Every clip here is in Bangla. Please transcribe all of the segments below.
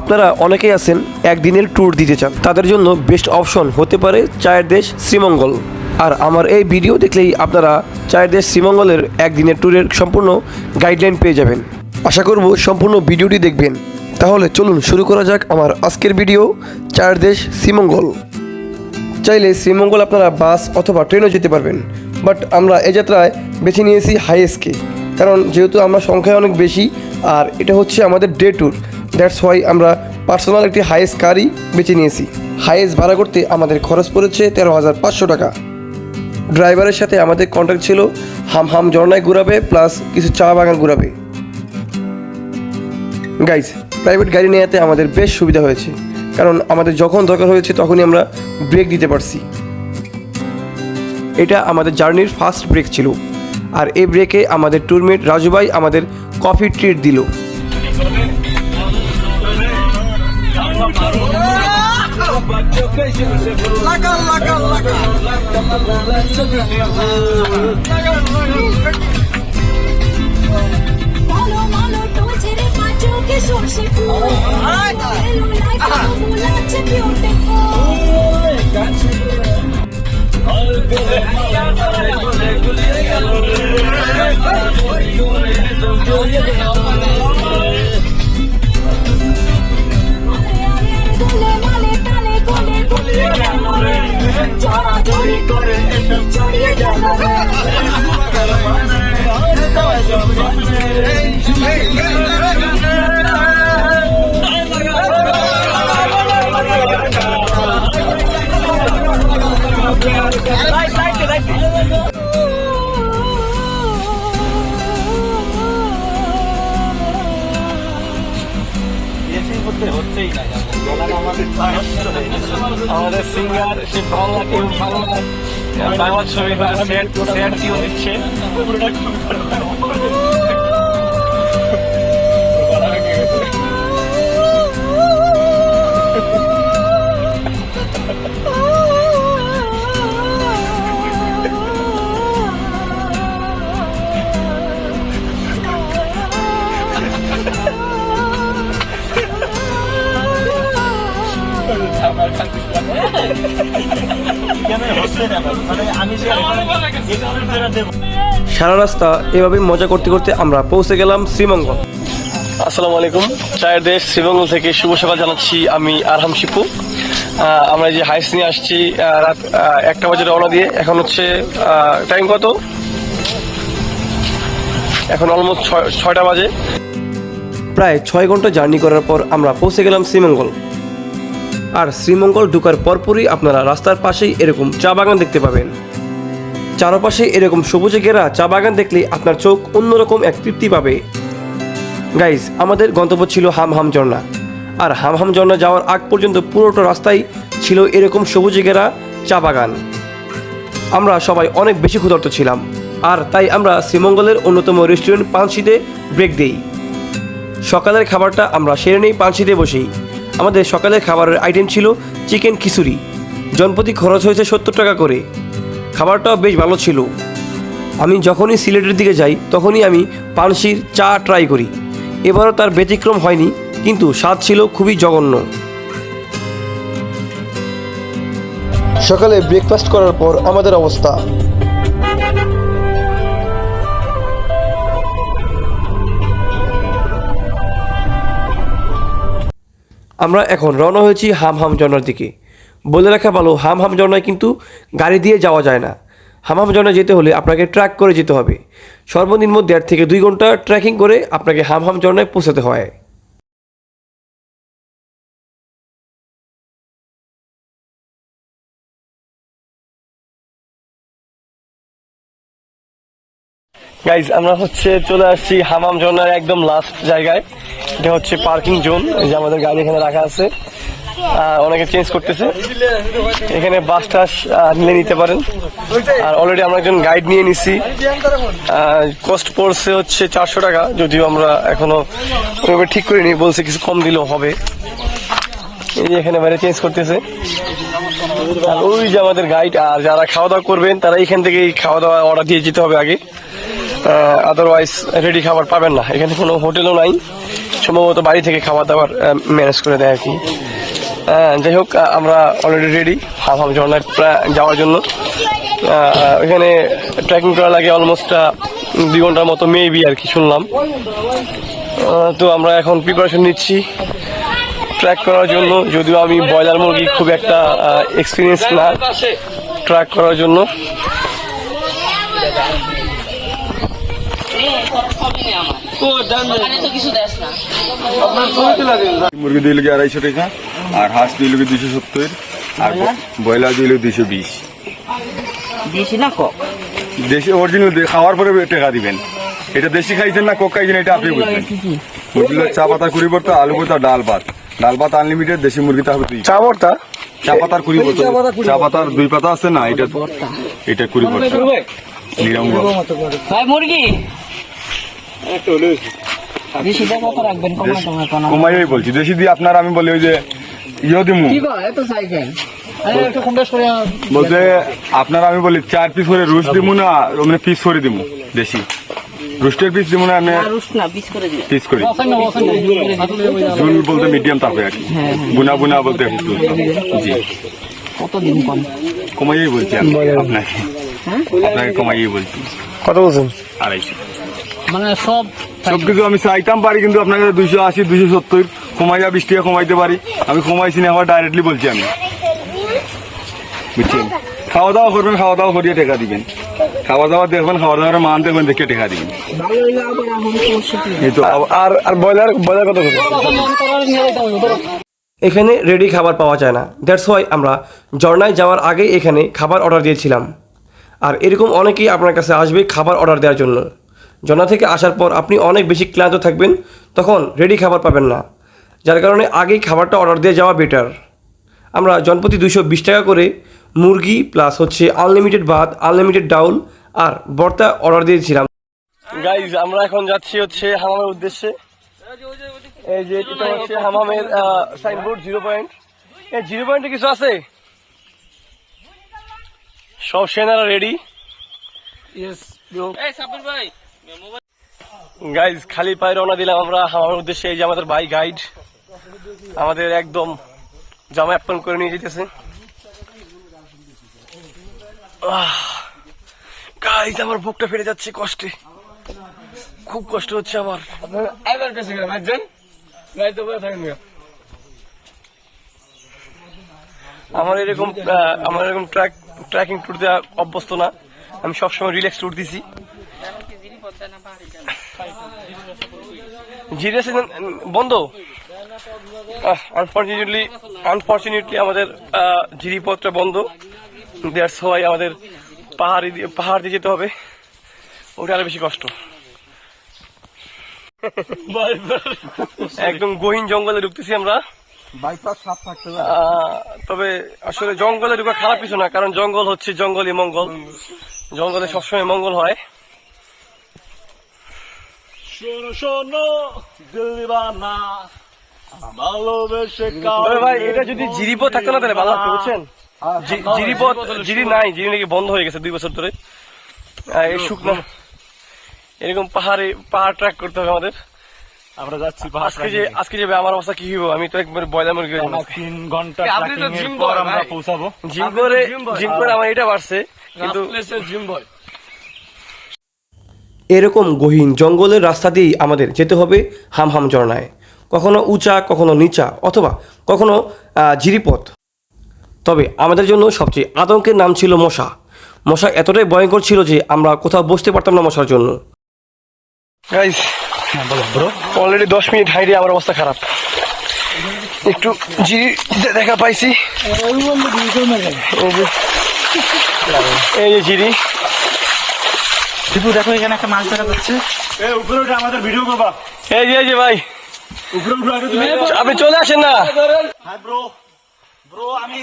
আপনারা অনেকেই আছেন, একদিনের ট্যুর দিতে চান। তাদের জন্য বেস্ট অপশন হতে পারে চায়ের দেশ শ্রীমঙ্গল। আর আমার এই ভিডিও দেখলেই আপনারা চায়ের দেশ শ্রীমঙ্গলের একদিনের ট্যুরের সম্পূর্ণ গাইডলাইন পেয়ে যাবেন। আশা করব সম্পূর্ণ ভিডিওটি দেখবেন। তাহলে চলুন শুরু করা যাক আমার আজকের ভিডিও চায়ের দেশ শ্রীমঙ্গল। চাইলে শ্রীমঙ্গল আপনারা বাস অথবা ট্রেনও যেতে পারবেন। বাট আমরা এ যাত্রায় বেছে নিয়েছি হাইয়েস্টকে কারণ যেহেতু আমরা সংখ্যায় অনেক বেশি, আর এটা হচ্ছে আমাদের ডে ট্যুর দ্যাটস ওয়াই আমরা পার্সোনাল একটি হাইয়েস্ট কারই বেছে নিয়েছি। হাইয়েস্ট ভাড়া করতে আমাদের খরচ পড়েছে তেরো হাজার পাঁচশো টাকা। ড্রাইভারের সাথে আমাদের কন্ট্যাক্ট ছিল, হাম হাম ঝর্ণায় ঘুরাবে প্লাস কিছু চা বাগান ঘুরাবে। গাইজ প্রাইভেট গাড়ি নেওয়াতে আমাদের বেশ সুবিধা হয়েছে। কারণ আমাদের যখন দরকার হয়েছে তখনই আমরা ব্রেক দিতে পারছি। এটা আমাদের জার্নির ফার্স্ট ব্রেক ছিল। আর এই ব্রেকে আমাদের ট্যুরমেট রাজুভাই আমাদের কফি ট্রিট দিল। ভালো ভালো টোচেরে পাঁচোকে সর্ষে গোলে গুলিয়ে গেল রে চড়া চড়ি করে এসব চড়িয়ে গেল রে বাংলা ছবি বা সেট সেট কেউ দিচ্ছে সারা রাস্তা এভাবে মজা করতে করতে আমরা পৌঁছে গেলাম শ্রীমঙ্গল। আসসালামু আলাইকুম। চায়ের দেশ শ্রীমঙ্গল থেকে শুভ সকাল জানাচ্ছি আমি আরহাম শিপু। আমরা যে হাইস নিয়ে আসছি রাত একটা বাজে রওনা দিয়ে। এখন হচ্ছে টাইম কত? এখন অলমোস্ট ছয়টা বাজে। প্রায় ছয় ঘণ্টা জার্নি করার পর আমরা পৌঁছে গেলাম শ্রীমঙ্গল। আর শ্রীমঙ্গল ঢুকার পরপরই আপনারা রাস্তার পাশেই এরকম চা বাগান দেখতে পাবেন। চারপাশে এরকম সবুজে ঘেরা চা বাগান দেখলে আপনার চোখ অন্যরকম এক তৃপ্তি পাবে। গাইজ আমাদের গন্তব্য ছিল হাম হাম ঝর্ণা। আর হাম হাম ঝর্ণা যাওয়ার আগ পর্যন্ত পুরোটা রাস্তায় ছিল এরকম সবুজে ঘেরা চা বাগান। আমরা সবাই অনেক বেশি ক্ষুধার্ত ছিলাম। আর তাই আমরা শ্রীমঙ্গলের অন্যতম রেস্টুরেন্ট পানসিতে ব্রেক দিই। সকালের খাবারটা আমরা সেরে নেই পানসিতে বসেই। আমাদের সকালের খাবারের আইটেম ছিল চিকেন খিচুড়ি। জনপ্রতি খরচ হয়েছে সত্তর টাকা করে। খাবারটাও বেশ ভালো ছিল। আমি যখনই সিলেটের দিকে যাই তখনই আমি পানসির চা ট্রাই করি। এবারও তার ব্যতিক্রম হয়নি কিন্তু স্বাদ ছিল খুবই জঘন্য। সকালে ব্রেকফাস্ট করার পর আমাদের অবস্থা। আমরা এখন রওনা হয়েছি হাম হাম ঝর্ণার দিকে। বলে রাখা ভালো, হাম হাম ঝর্ণায় কিন্তু গাড়ি দিয়ে যাওয়া যায় না। হাম হাম ঝর্ণায় যেতে হলে আপনাকে ট্র্যাক করে যেতে হবে। সর্বনিম্ন দেড় থেকে দুই ঘণ্টা ট্রেকিং করে আপনাকে হাম হাম ঝর্ণায় পৌঁছাতে হয়। গাইজ আমরা হচ্ছে চলে আসছি হামাম ঝর্ণার একদম লাস্ট জায়গায়। এটা হচ্ছে পার্কিং জোন যে আমাদের গাড়ি এখানে রাখা আছে। অনেকে চেঞ্জ করতেছে। এখানে বাস টাস নিলে নিতে পারেন। আর অলরেডি আমরা একজন গাইড নিয়ে নিছি। কস্ট পড়ছে হচ্ছে চারশো টাকা, যদিও আমরা এখনও ওইভাবে ঠিক করিনি, বলছে কিছু কম দিলেও হবে। এই যে এখানে বাইরে চেঞ্জ করতেছে। আর ওই যে আমাদের গাইড আর যারা খাওয়া দাওয়া করবেন, তারা এখান থেকেই খাওয়া দাওয়া অর্ডার দিয়ে যেতে হবে আগে। আদারওয়াইজ রেডি খাবার পাবেন না। এখানে কোনো হোটেলও নাই। সম্ভবত বাড়ি থেকে খাবার দাবার ম্যানেজ করে দেয় আর কি। যাই হোক আমরা অলরেডি রেডি হাম হাম ঝর্ণায় যাওয়ার জন্য। এখানে ট্রেকিং করা লাগে অলমোস্ট দুই ঘণ্টার মতো মেবি আর কি শুনলাম। তো আমরা এখন প্রিপারেশন নিচ্ছি ট্র্যাক করার জন্য। যদিও আমি ব্রয়লার মুরগি খুব একটা এক্সপিরিয়েন্স না ট্র্যাক করার জন্য। মুরগি লোক আড়াইশো টাকা। আর হাঁস দুই লোক দুইশো সত্তর? আর ব্রয়লার? দুই লোক দুইশো বিশ। দিয়েছি না কক? দেশি অরিজিনাল খাওয়ার পরে টাকা দিবেন। এটা দেশি খাইছেন না কক খাইছেন এটা আপনি বুঝবেন মুরগিগুলো চা পাতা কুড়ি ভর্তা আলু ভর্তা ডাল ভাত। ডাল ভাত আনলিমিটেড দেশি মুরগিতে হবে দুই। চা ভর্তা? চা পাতার কুড়ি ভর্তা চা পাতার দুই পাতা আছে না এটা এটা কুড়ি ভর্তা। নিরামূল ভাই মুরগি। বেশি কত রাখবেন কমা টমা কোন কমাইই বলছি দেশি দিয়ে আপনার আমি বলি ওই যে ইয়ে দিমু। বলতে আপনার আমি বলি চার পিস করে রুশ দিমু না মানে পিস করে দিমু দেশি। রুস্টের পিস দিমু না আমি দিবেন। পিস করি ঝুল বলতে মিডিয়াম তাপে আর কি। বুনা বুনা বলতে জি। কত দিন কম? বলছি আপনাকে। আপনাকে কমাইই বলছি। কত বলছেন? আড়াইশো। মানে সব সব কিছু আমি চাইতাম পারি, কিন্তু আপনাকে দুইশো আশি, দুইশো সত্তর কমাইয়া বিশ টাকা কমাইতে পারি। আমি কমাইছি না, আবার ডাইরেক্টলি বলছি আমি। বুঝছেন? খাওয়া দাওয়া করবেন খাওয়া দাওয়া করিয়ে টাকা দিবেন। খাওয়া দাওয়া দেখবেন খাওয়া দাওয়ার মান দেখবেন, দেখে টাকা দিবেন। আর আর ব্রয়লার ব্রয়লার কত এখানে রেডি খাবার পাওয়া যায় না। দ্যাটস ওয়াই আমরা ঝর্ণায় যাওয়ার আগে এখানে খাবার অর্ডার দিয়েছিলাম। আর এরকম অনেকেই আপনার কাছে আসবে খাবার অর্ডার দেওয়ার জন্য। ঝর্ণা থেকে আসার পর আপনি অনেক বেশি ক্লান্ত থাকবেন তখন রেডি খাবার পাবেন না। যার কারণে আগেই খাবারটা অর্ডার দিয়ে যাওয়া বেটার আমরা জনপ্রতি দুশো বিশ টাকা করে মুরগি প্লাস হচ্ছে আনলিমিটেড ভাত আনলিমিটেড ডাউল আর বর্তা অর্ডার দিয়েছিলাম। গাইজ আমরা এখন যাচ্ছি হচ্ছে হামামের উদ্দেশ্যে। এই যে এটা হচ্ছে হামামের সাইনবোর্ড জিরো পয়েন্ট এই জিরো পয়েন্টে কিছু আছে? সব সেনারা রেডি গাইজ খালি পায়ে রওনা দিলাম আমরা। আমার উদ্দেশ্যে এই যে আমাদের বাই গাইড আমাদের একদম জামা অ্যাপন করে নিয়ে যেতেছে। গাইজ আমার বুকটা ফেটে যাচ্ছে কষ্টে। খুব কষ্ট হচ্ছে আমার। আমার এরকম আমার এরকম ট্র্যাক ট্র্যাকিং ট্যুর দেওয়া অভ্যস্ত না। আমি সবসময় রিল্যাক্স ট্যুর দিছি। জিরিয়াস বন্ধ? আনফর্চুনেটলি আনফর্চুনেটলি আমাদের জিরিপথটা বন্ধ। দেড় সবাই আমাদের পাহাড়ি পাহাড় দিয়ে যেতে হবে। ওটা আরও বেশি কষ্ট। একদম গহীন জঙ্গলে ঢুকতেছি আমরা। তবে আসলে জঙ্গলে ঢুকা খারাপ কিছু না কারণ জঙ্গল হচ্ছে জঙ্গলই মঙ্গল। জঙ্গলে সবসময় মঙ্গল হয়। তবে ভাই এটা যদি জিরিপথ থাকতো না তাহলে ভালো হতো বুঝছেন? জি- জিরিপথ জিরি নাই জিরি নাকি বন্ধ হয়ে গেছে দুই বছর ধরে। এই শুকনো এরকম পাহাড়ে পাহাড় ট্র্যাক করতে হবে আমাদের। আমরা যাচ্ছি আজকে যে আজকে যে আমার অবস্থা কি হইব? আমি তো একবার বয়লা মুরগি হয়ে। তিন ঘণ্টা আপনি তো জিমের পর আমরা পৌঁছাবো। জিম করে জিম করে আমার এটা বাড়ছে কিন্তু এরকম গহীন জঙ্গলের রাস্তা দিয়েই আমাদের যেতে হবে হাম হাম ঝর্ণায়। কখনো উঁচা কখনো নিচা অথবা কখনো জিরিপথ তবে আমাদের জন্য সবচেয়ে আতঙ্কের নাম ছিল মশা। মশা এতটাই ভয়ঙ্কর ছিল যে আমরা কোথাও বসতে পারতাম না মশার জন্য। অলরেডি দশ মিনিট হাইরে আমার অবস্থা খারাপ। একটু জিরি দেখা পাইছি। এই এই যে জিরি টিপু দেখো এখানে একটা মাছ দেখা যাচ্ছে। উপরে ওটা আমাদের ভিডিও করবা। এই যে এই যে ভাই। উপরে উপরে আগে তুমি আপনি চলে আসেন না। হাই ব্রো ব্রো আমি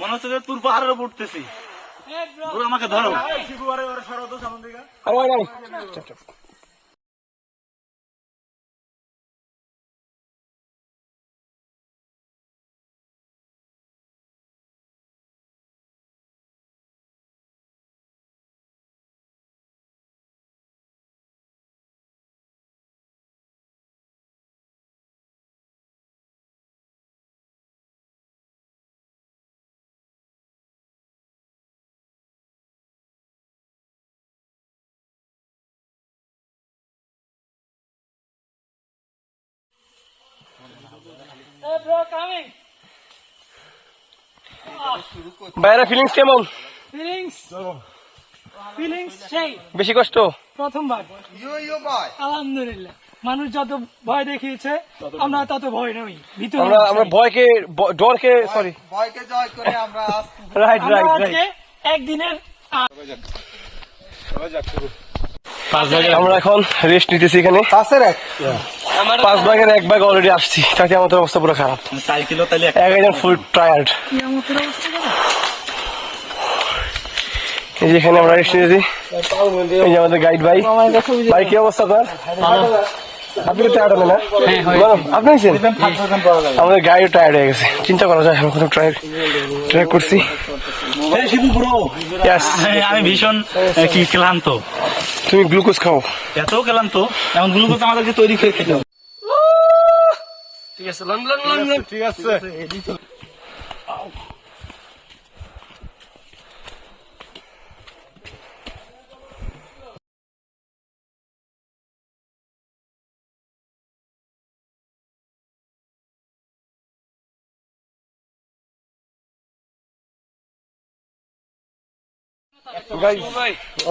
মনে হচ্ছে যে তোর পাহাড়ের উপর উঠতেছি। ব্রো আমাকে ধরো। আরে ভাই, বাইরে ফিলিংস কেমন? Feelings? Feelings সেই। বেশি কষ্ট? প্রথমবার। আলহামদুলিল্লাহ। মানুষ যত ভয় দেখিয়েছে আমরা তত ভয় নই। ভিতরে আমরা আমরা ভয়কে ডরকে সরি ভয়কে জয় করে আমরা রাইট রাইট রাইট একদিনের আমরা এখন রেস্ট নিতেছি এখানে। এক পাঁচ ভাগের এক ভাগ অলরেডি আসছি তাতে আমাদের অবস্থা পুরো খারাপ। এক একজন ফুল টায়ার্ড? এই যে এখানে আমরা রেস্ট নিয়েছি। এই যে আমাদের গাইড ভাই। ভাই কি অবস্থা আপনার আপনি তো টায়ার্ড হলেন না আপনি হয়েছেন? আমাদের গাড়ি টায়ার্ড হয়ে গেছে। চিন্তা করা যায় আমরা কোথাও ট্রাই ট্রাই করছি। আমি ভীষণ কি ক্লান্ত। তুমি গ্লুকোজ খাও। এত ক্লান্ত এমন গ্লুকোজ আমাদেরকে তৈরি করে খেতে ঠিক আছে লং লং লং লং ঠিক আছে।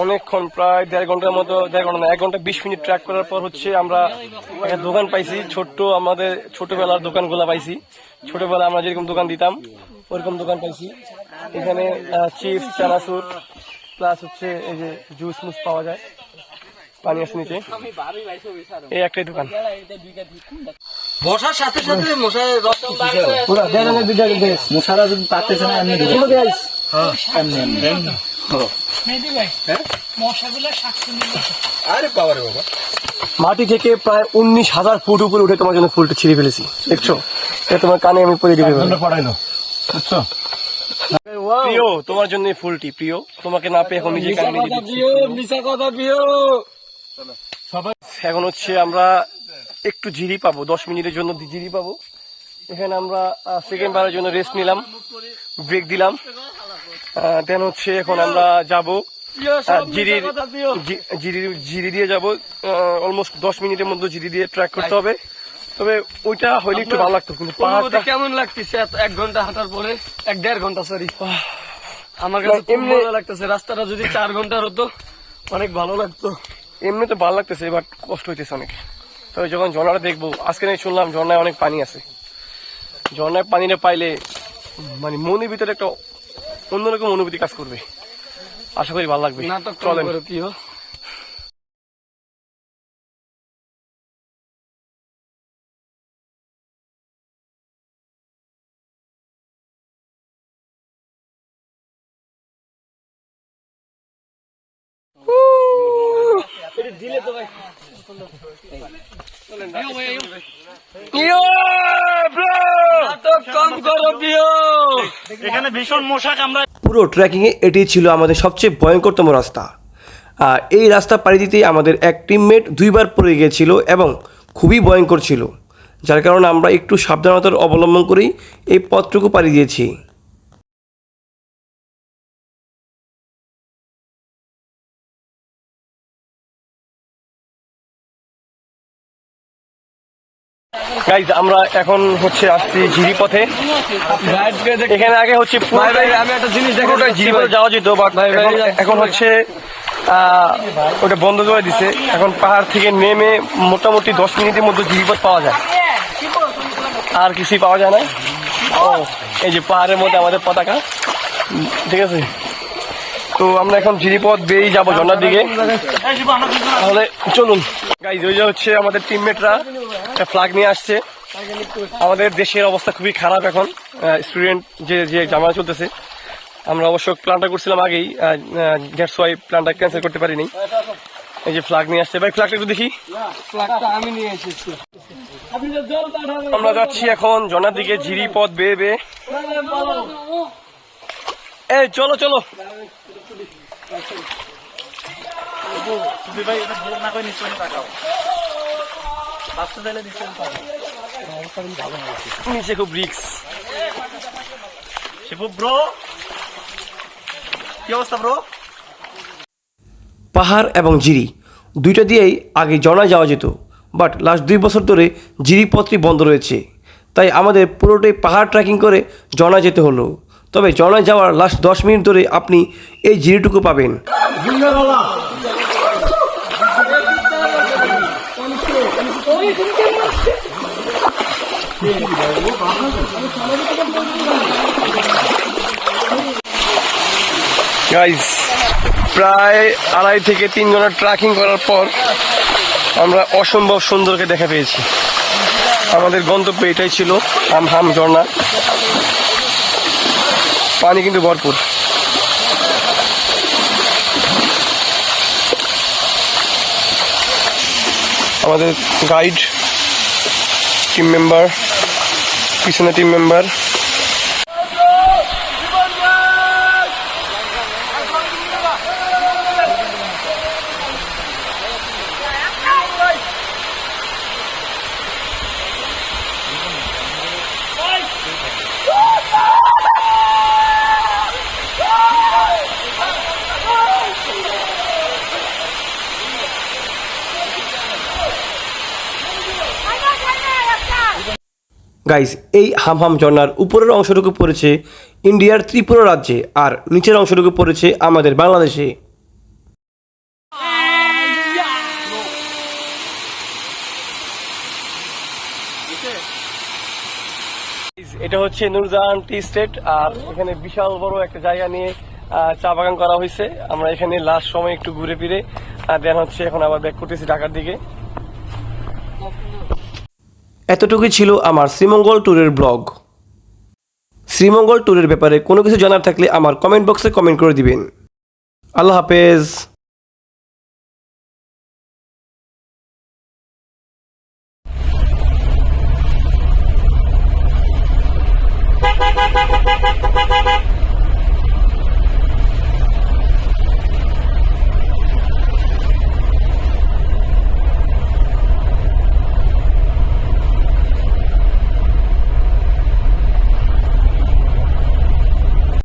অনেকক্ষণ প্রায় দেড় ঘণ্টার মতো দেড় ঘণ্টা এক ঘণ্টা বিশ মিনিট ট্র্যাক করার পর হচ্ছে আমরা একটা দোকান পাইছি ছোট্ট আমাদের ছোটবেলার দোকানগুলো পাইছি। ছোটবেলা আমরা যেরকম দোকান দিতাম ওরকম দোকান পাইছি। এখানে চিপস চানাচুর প্লাস হচ্ছে এই যে জুস মুস পাওয়া যায় পানি আছে নিচে। এই একটাই দোকান। বসার সাথে সাথে রক্ত দেশ মশারা যদি পারতেছে না এমনি এমনি এমনি বাবা মাটি থেকে প্রায় উনিশ হাজার ফুট উপরে উঠে তোমার জন্য ফুলটা ছিঁড়ে ফেলেছি। দেখছ? এটা তোমার কানে আমি পরে দিবে প্রিয় তোমার জন্য ফুলটি প্রিয়। তোমাকে না পেয়ে এখন নিজে কানে কথা প্রিয় এখন হচ্ছে আমরা একটু জিরি পাবো দশ মিনিটের জন্য জিরি পাবো। এখানে আমরা সেকেন্ড বারের জন্য রেস্ট নিলাম ব্রেক দিলাম। দেন হচ্ছে এখন আমরা যাব জিরির জিরি জিরি দিয়ে যাব অলমোস্ট দশ মিনিটের মধ্যে জিরি দিয়ে ট্র্যাক করতে হবে। তবে ওইটা হইলে একটু ভালো লাগতো কিন্তু পাহাড়টা কেমন লাগতেছে এত এক ঘণ্টা হাঁটার পরে? এক দেড় ঘণ্টা সরি আমার কাছে খুব এমনি- মজা লাগতেছে। রাস্তাটা যদি চার ঘণ্টার হতো অনেক ভালো লাগতো। এমনি তো ভালো লাগতেছে বাট কষ্ট হইতেছে অনেক। তবে যখন ঝর্ণাটা দেখব আজকে নাকি শুনলাম ঝর্ণায় অনেক পানি আছে। ঝর্ণায় পানিটা পাইলে মানে মনের ভিতরে একটা অন্যরকম অনুভূতি কাজ করবে। আশা করি ভালো লাগবে। চলেন। করে প্রিয়? নাটক কম করো এখানে ভীষণ মশা কামড়ায় পুরো ট্রেকিংয়ে এটি ছিল আমাদের সবচেয়ে ভয়ঙ্করতম রাস্তা। আর এই রাস্তা পাড়ি দিতেই আমাদের এক টিমমেট দুইবার পড়ে গিয়েছিল এবং খুবই ভয়ঙ্কর ছিল, যার কারণে আমরা একটু সাবধানতার অবলম্বন করেই এই পথটুকু পাড়ি দিয়েছি। গাইজ আমরা এখন হচ্ছে আসছি ঝিরি পথে এখানে আগে হচ্ছে ভাই ভাই আমি একটা জিনিস দেখো পুরোটা ঝিরি পথে যাওয়া যেত বাট এখন হচ্ছে ওটা বন্ধ করে দিছে। এখন পাহাড় থেকে নেমে মোটামুটি দশ মিনিটের মধ্যে ঝিরিপথ পাওয়া যায়। আর কিছুই পাওয়া যায় না। ও এই যে পাহাড়ের মধ্যে আমাদের পতাকা। ঠিক আছে? তো আমরা এখন ঝিরিপথ বেরিয়ে যাব ঝর্ণার দিকে। তাহলে চলুন। গাইজ ওই যে হচ্ছে আমাদের টিমমেটরা ফ্লাগ নিয়ে আসছে। আমাদের দেশের অবস্থা খুবই খারাপ এখন। স্টুডেন্ট যে যে জামানা চলতেছে। আমরা অবশ্য প্ল্যানটা করছিলাম আগেই দ্যাটস ওয়াই প্ল্যানটা ক্যান্সেল করতে পারিনি। এই যে ফ্লাগ নিয়ে আসছে। ভাই ফ্লাগটা একটু দেখি। আমরা যাচ্ছি এখন জনার দিকে ঝিরি পথ বেয়ে বেয়ে। এই চলো চলো। ভাই এটা ভুল না করে নিশ্চয়ই তাকাও। রাস্তা দিলে নিশ্চয়ই তাকাও। নিচে খুব রিক্স। শিবু ব্রো কি অবস্থা ব্রো পাহাড় এবং জিরি দুইটা দিয়েই আগে জনায় যাওয়া যেত বাট লাস্ট দুই বছর ধরে জিরি পথটি বন্ধ রয়েছে তাই আমাদের পুরোটাই পাহাড় ট্রেকিং করে জনা যেতে হলো। তবে জনায় যাওয়ার লাস্ট দশ মিনিট ধরে আপনি এই জিরিটুকু পাবেন। প্রায় আড়াই থেকে তিন ঘণ্টা ট্রাকিং করার পর আমরা অসম্ভব সুন্দরকে দেখা পেয়েছি। আমাদের গন্তব্য এটাই ছিল হাম হাম ঝর্ণা। পানি কিন্তু ভরপুর। আমাদের গাইড টিম মেম্বার পিছনে টিম মেম্বার গাইস এই হামহাম ঝর্ণার উপরের অংশটুকু পড়েছে ইন্ডিয়ার ত্রিপুরা রাজ্যে আর নিচের অংশটুকু পড়েছে আমাদের বাংলাদেশে। এটা হচ্ছে নুরজাহান টি স্টেট, আর এখানে বিশাল বড় একটা জায়গা নিয়ে চা বাগান করা হয়েছে আমরা এখানে লাস্ট সময় একটু ঘুরে ফিরে দেন হচ্ছে এখন আবার ব্যাক করতেছি ঢাকার দিকে। এতটুকুই ছিল আমার শ্রীমঙ্গল ট্যুরের ব্লগ। শ্রীমঙ্গল ট্যুরের ব্যাপারে কোনো কিছু জানার থাকলে আমার কমেন্ট বক্সে কমেন্ট করে দিবেন। আল্লাহ হাফেজ।